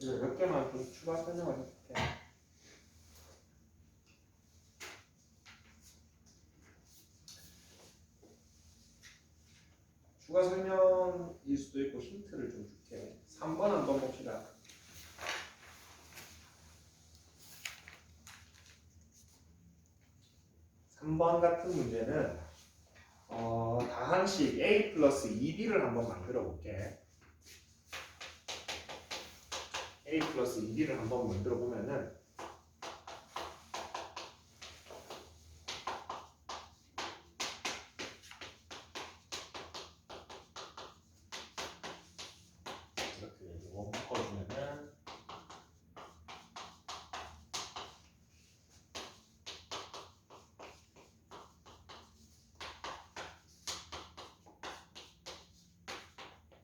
몇 개만 좀 추가 설명을 해줄게. 추가 설명일 수도 있고 힌트를 좀 줄게. 3번 한번 봅시다. 3번 같은 문제는 어, 다항식 a 플러스 2b를 한번 만들어 볼게. A 플러스 2b를 한번 만들어 보면은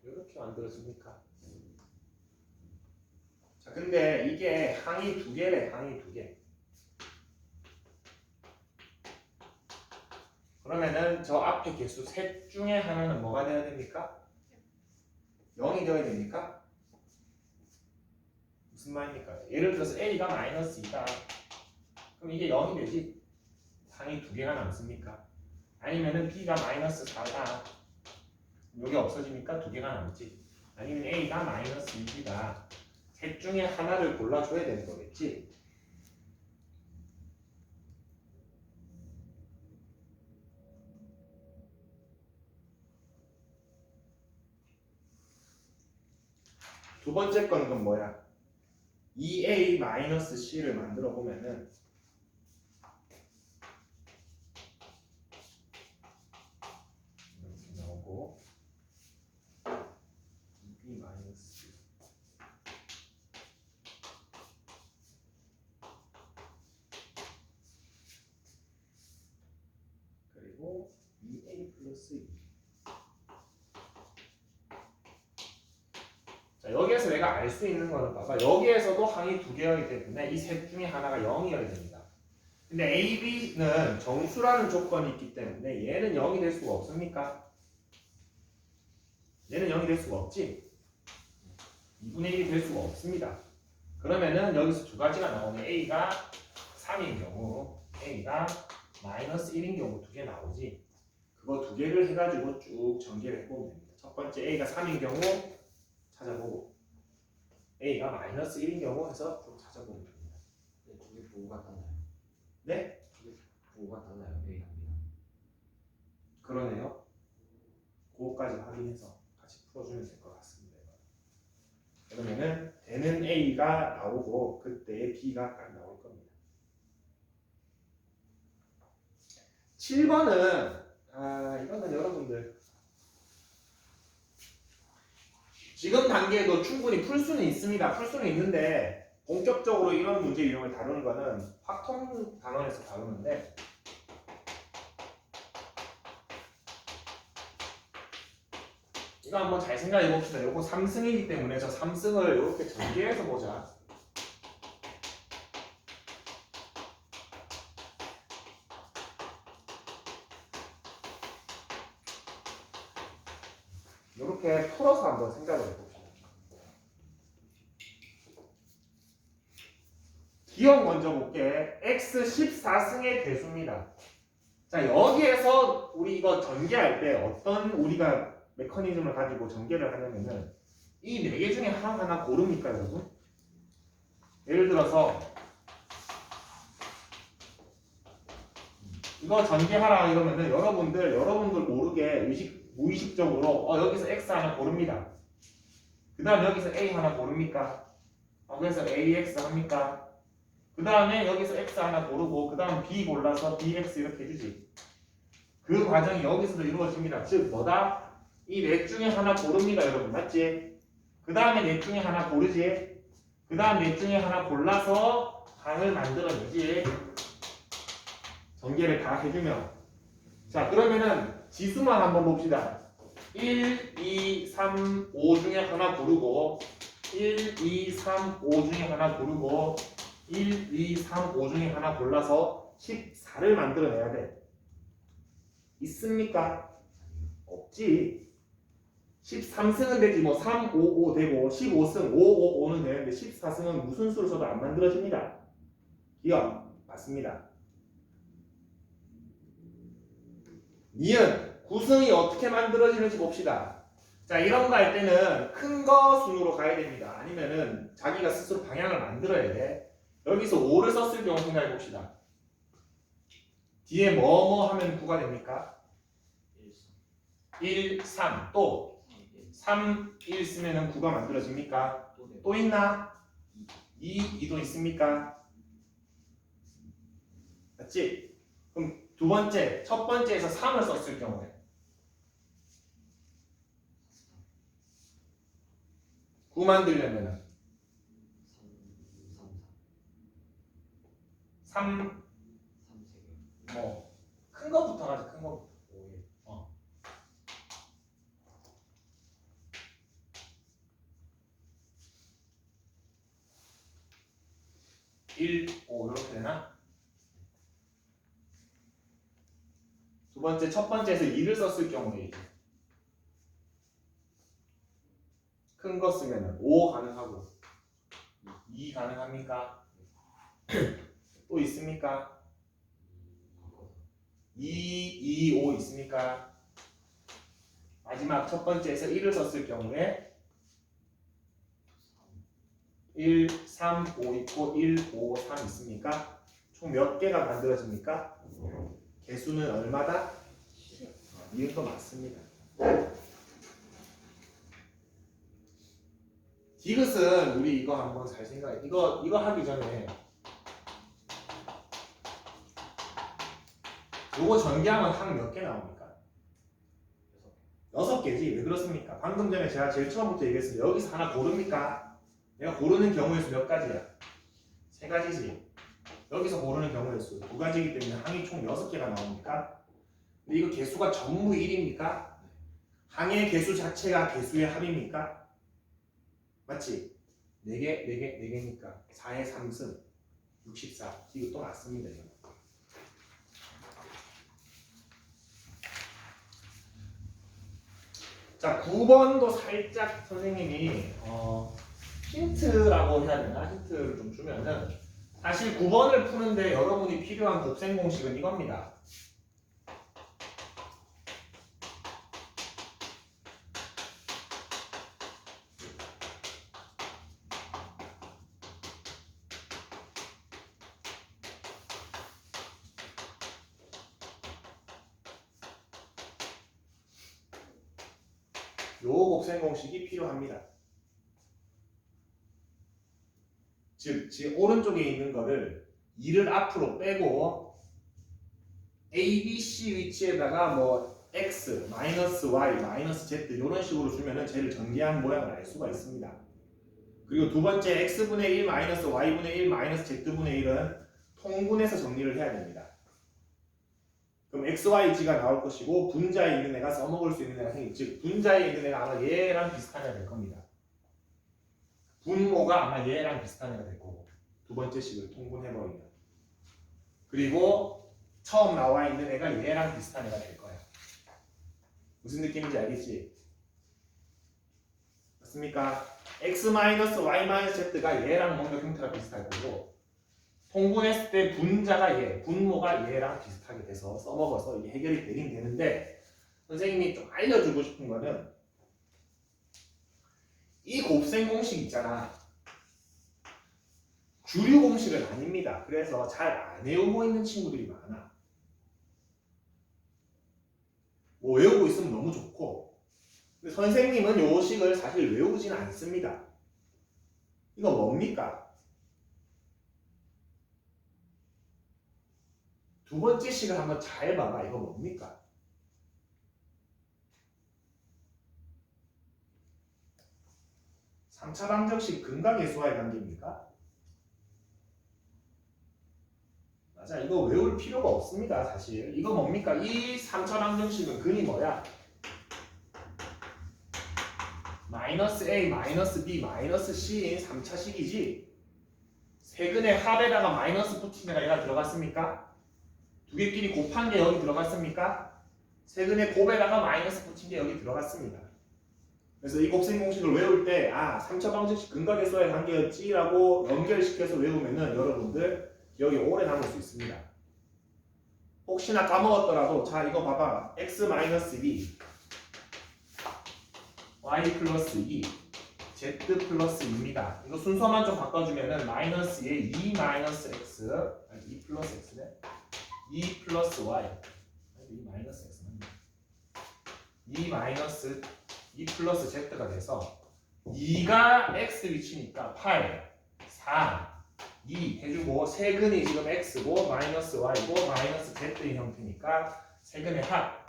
이렇게 만들어집니까? 자, 근데 이게 항이 두 개래, 항이 두 개. 그러면은 저 앞에 개수 셋 중에 하나는 뭐가 되어야 됩니까? 0이 되어야 됩니까? 무슨 말입니까? 예를 들어서 a가 마이너스 2다. 그럼 이게 0이 되지? 항이 두 개가 남습니까? 아니면은 b가 마이너스 4다. 여기 없어지니까 두 개가 남지. 아니면 a가 마이너스 2다. 셋 중에 하나를 골라줘야 되는 거겠지. 두 번째 건 그럼 뭐야? 2a 마이너스 c를 만들어 보면은 이렇게 나오고 2b 마이너스 그리고 2a 플러스 2 자, 여기에서 내가 알 수 있는 거는 봐봐. 여기에서도 항이 두 개이기 때문에 이 셋 중에 하나가 0이어야 됩니다. 근데 A, B는 정수라는 조건이 있기 때문에 얘는 0이 될 수가 없습니까? 얘는 0이 될 수가 없지? 2분의 1이 될 수가 없습니다. 그러면은 여기서 두 가지가 나오면 A가 3인 경우, A가 마이너스 1인 경우 두 개 나오지. 그거 두 개를 해가지고 쭉 전개를 해보면 됩니다. 첫 번째 A가 3인 경우 찾아보고 A가 마이너스 1인 경우 해서 좀 찾아보면 됩니다. 네, 두개 부호가 달라요. 네? 두개 부호가 달라요. A 합니다. 그러네요. 그거까지 확인해서 같이 풀어주면 될 것 같습니다. 그러면은 되는 A가 나오고 그때 B가 딱 나올 겁니다. 7번은 아 이거는 여러분들 지금 단계에도 충분히 풀 수는 있습니다. 풀 수는 있는데 본격적으로 이런 문제 유형을 다루는 거는 확통 단원에서 다루는데 이거 한번 잘 생각해 봅시다. 요거 3승이기 때문에 저 3승을 이렇게 전개해서 보자. 이렇게 풀어서 한번 생각을 해봅시다. 기억 먼저 볼게. x 14승의 개수입니다. 자 여기에서 우리 이거 전개할 때 어떤 우리가 메커니즘을 가지고 전개를 하냐면은 이 네 개 중에 하나 하나 고릅니까 여러분? 예를 들어서 이거 전개하라 이러면은 여러분들 여러분들 모르게 의식 무의식적으로 어 여기서 x 하나 고릅니다. 그 다음 여기서 a 하나 고릅니까? 어, 그래서 ax 합니까? 그 다음에 여기서 x 하나 고르고 그 다음 b 골라서 bx 이렇게 해주지. 그 과정이 여기서도 이루어집니다. 즉 뭐다? 이 넷 중에 하나 고릅니다, 여러분. 맞지? 그 다음에 넷 중에 하나 고르지? 그 다음 넷 중에 하나 골라서 항을 만들어내지. 전개를 다 해주면. 자, 그러면은 지수만 한번 봅시다. 1, 2, 3, 5 중에 하나 고르고 1, 2, 3, 5 중에 하나 고르고 1, 2, 3, 5 중에 하나 골라서 14를 만들어내야 돼. 있습니까? 없지. 13승은 되지 뭐 3, 5, 5 되고 15승 5, 5, 5는 되는데 14승은 무슨 수를 써도 안 만들어집니다. 기억 맞습니다. 니은 9승이 어떻게 만들어지는지 봅시다. 자 이런 거 할 때는 큰 거 순으로 가야 됩니다. 아니면은 자기가 스스로 방향을 만들어야 돼. 여기서 5를 썼을 경우 생각해 봅시다. 뒤에 뭐뭐 하면 9가 됩니까? 1, 1, 3, 또 3, 1, 3, 1 쓰면은 9가 만들어집니까? 또 있나? 2, 2도 있습니까? 맞지? 그럼 두 번째, 첫 번째에서 3을 썼을 경우에 9 만들려면은 3, 3, 3, 3, 3, 3, 뭐, 큰 거부터 가자, 큰. 5, 1. 어. 일, 오 이렇게 되나? 두 번째, 첫 번째에서 2를 썼을 경우에 큰 거 쓰면은 5 가능하고 2 가능합니까? 또 있습니까? 2, 2, 5 있습니까? 마지막 첫 번째에서 1을 썼을 경우에 1, 3, 5 있고 1, 5, 3 있습니까? 총 몇 개가 만들어집니까? 개수는 얼마다? 이은 거 맞습니다. 디귿은 우리 이거 한번 잘 생각해. 이거 이거 하기 전에 요거 전개하면 한몇개 나옵니까? 여섯 개지. 왜 그렇습니까? 방금 전에 제가 제일 처음부터 얘기했습니다. 여기서 하나 고릅니까? 내가 고르는 경우의 수 몇 가지야? 세 가지지. 여기서 고르는 경우의 수 두 가지이기 때문에 항이 총 여섯 개가 나옵니까? 근데 이거 개수가 전부 1입니까? 항의 개수 자체가 개수의 합입니까? 맞지? 4개, 4개, 4개니까 4의 3승 64 이것도 맞습니다. 이거. 자, 9번도 살짝 선생님이 어, 힌트라고 해야 되나? 힌트를 좀 주면은 사실 9번을 푸는데 여러분이 필요한 곱셈 공식은 이겁니다. 요 곱셈 공식이 필요합니다. 즉, 지금 오른쪽에 있는 거를 2를 앞으로 빼고 A, B, C 위치에다가 뭐 x, 마이너스 y, 마이너스 z 이런 식으로 주면은 쟤를 전개한 모양을 알 수가 있습니다. 그리고 두 번째 x분의 1 마이너스 y분의 1 마이너스 z분의 1은 통분해서 정리를 해야 됩니다. 그럼 x, y, g가 나올 것이고 분자에 있는 애가 써먹을 수 있는 애가 생기 즉 분자에 있는 애가 아마 얘랑 비슷한 애가 될 겁니다. 분모가 아마 얘랑 비슷한 애가 될 거고 두 번째 식을 통분해버리면 그리고 처음 나와 있는 애가 얘랑 비슷한 애가 될 거야. 무슨 느낌인지 알겠지? 맞습니까? x-y-z가 얘랑 뭔가 형태가 비슷할 거고 통분했을 때 분자가 얘, 분모가 얘랑 비슷하게 돼서 써먹어서 이게 해결이 되긴 되는데 선생님이 좀 알려주고 싶은 거는 이 곱셈 공식 있잖아. 주류 공식은 아닙니다. 그래서 잘 안 외우고 있는 친구들이 많아. 뭐 외우고 있으면 너무 좋고 근데 선생님은 요 식을 사실 외우지는 않습니다. 이거 뭡니까? 두 번째 식을 한번 잘 봐봐. 이거 뭡니까? 삼차 방정식 근각 계수와의 관계입니까? 맞아. 이거 외울 필요가 없습니다. 사실. 이거 뭡니까? 이 3차 방정식은 근이 뭐야? 마이너스 A, 마이너스 B, 마이너스 C인 3차식이지. 세근의 합에다가 마이너스 붙인 애가 얘가 들어갔습니까? 두 개끼리 곱한 게 여기 들어갔습니까? 세근의 곱에다가 마이너스 붙인 게 여기 들어갔습니다. 그래서 이 곱셈 공식을 외울 때 아, 3차 방정식 근각에서의 관계였지라고 연결시켜서 외우면은 여러분들 기억이 오래 남을 수 있습니다. 혹시나 까먹었더라도 자 이거 봐봐 x 2 y 플러스 2 z 플러스 2입니다. 이거 순서만 좀 바꿔주면은 마이너스에 2 마이너스 x 아니 2 플러스 x네 2 플러스 y 아니 2 마이너스 x는 2 마이너스 2 플러스 z가 돼서 2가 x 위치니까 8 4 2 해주고 세근이 지금 x고 마이너스 y고 마이너스 z인 형태니까 세근의 합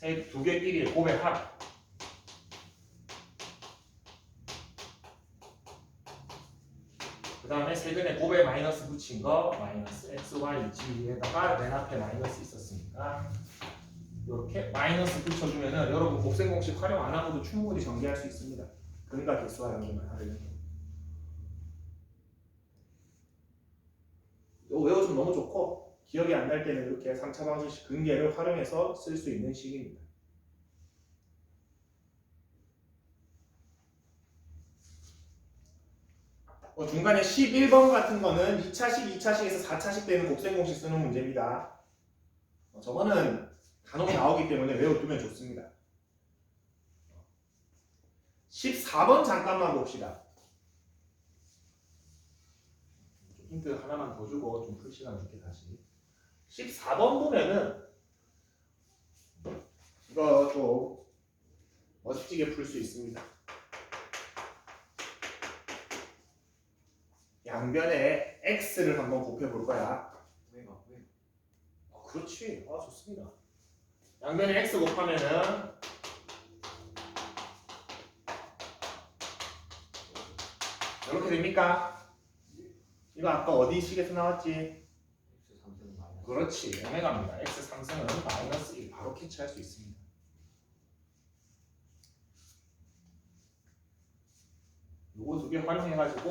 세두 개끼리의 곱의 합. 그 다음에 세근의 곱에 마이너스 붙인 거 마이너스 x, y, g에다가 맨 앞에 마이너스 있었으니까 이렇게 마이너스 붙여주면은 여러분 곱셈 공식 활용 안 하고도 충분히 정리할 수 있습니다. 근각 개수와 연결만 하려면 이거 외워주면 너무 좋고 기억이 안 날 때는 이렇게 3차 방정식 근계를 활용해서 쓸 수 있는 식입니다. 뭐 중간에 11번 같은 거는 2차식, 2차식에서 4차식 되는 곱셈 공식 쓰는 문제입니다. 어, 저거는 간혹 나오기 때문에 외워두면 좋습니다. 14번 잠깐만 봅시다. 좀 힌트 하나만 더 주고 좀 풀 시간 줄게 다시. 14번 보면은 이거 좀 멋지게 풀 수 있습니다. 양변에 x를 한번 곱해볼 거야. 왜가 왜? 어, 그렇지. 아 좋습니다. 양변에 x 곱하면은 이렇게 됩니까? 이거 아까 어디 식에서 나왔지? X 3세는 마이너스. 그렇지. 오메가입니다. x 상승은 마이너스 1 바로 캐치할 수 있습니다. 요거 두 개 활용해가지고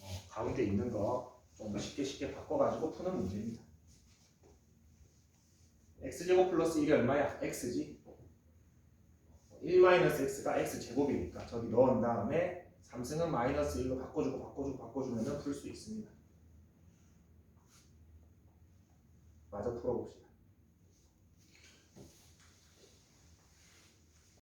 어, 가운데 있는 거 좀 더 쉽게 쉽게 바꿔가지고 푸는 문제입니다. X제곱 플러스 1이 얼마야? x지? 1 마이너스 x가 x제곱이니까 저기 넣은 다음에 3승은 마이너스 1로 바꿔주고 바꿔주고 바꿔주면 풀 수 있습니다. 마저 풀어봅시다.